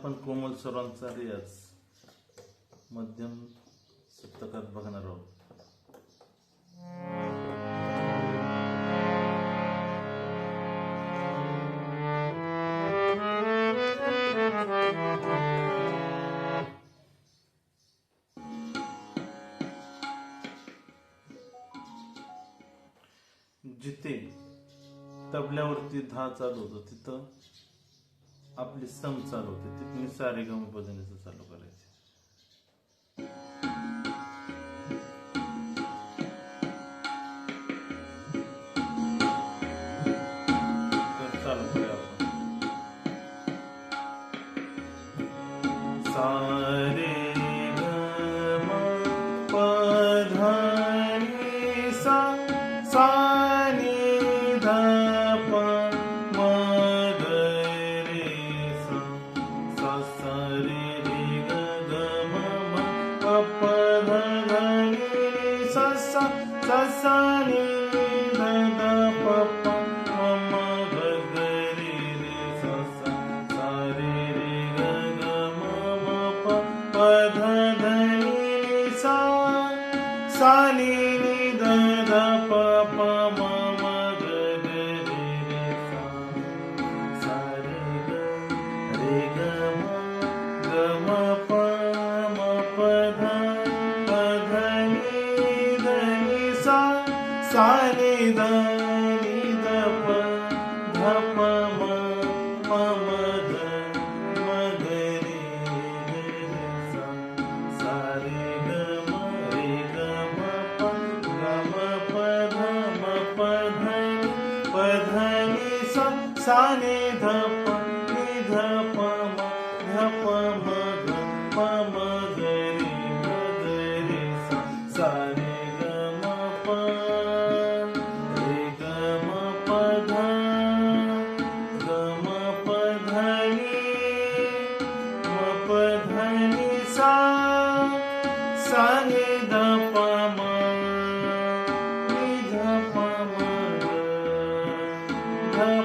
आपण कोमल सरांचा रियाज मध्यम सप्तकात बघणार आहोत. जिथे तबल्यावरती धा चालू होतो तिथं आपली सम चालू होते. तिथून सारे गम बदलण्याचं चालू करायचे. चालू सारे सा Sa ni ni da. Sane धप निध पम धप म धप म गरे म गरे सा साने गम प रे गम प ध गम प ध नि म प ध नि सा साने धप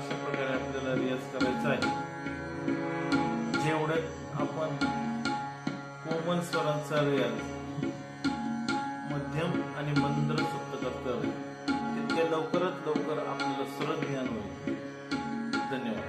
अशा प्रकारे आपल्याला रियाज करायचा आहे. जेवढं आपण कोमल स्वरांचा रियाज मध्यम आणि मंत्र सुप्त करतो तितक्या लवकरात लवकर आपल्याला सरळ ज्ञान होईल. धन्यवाद.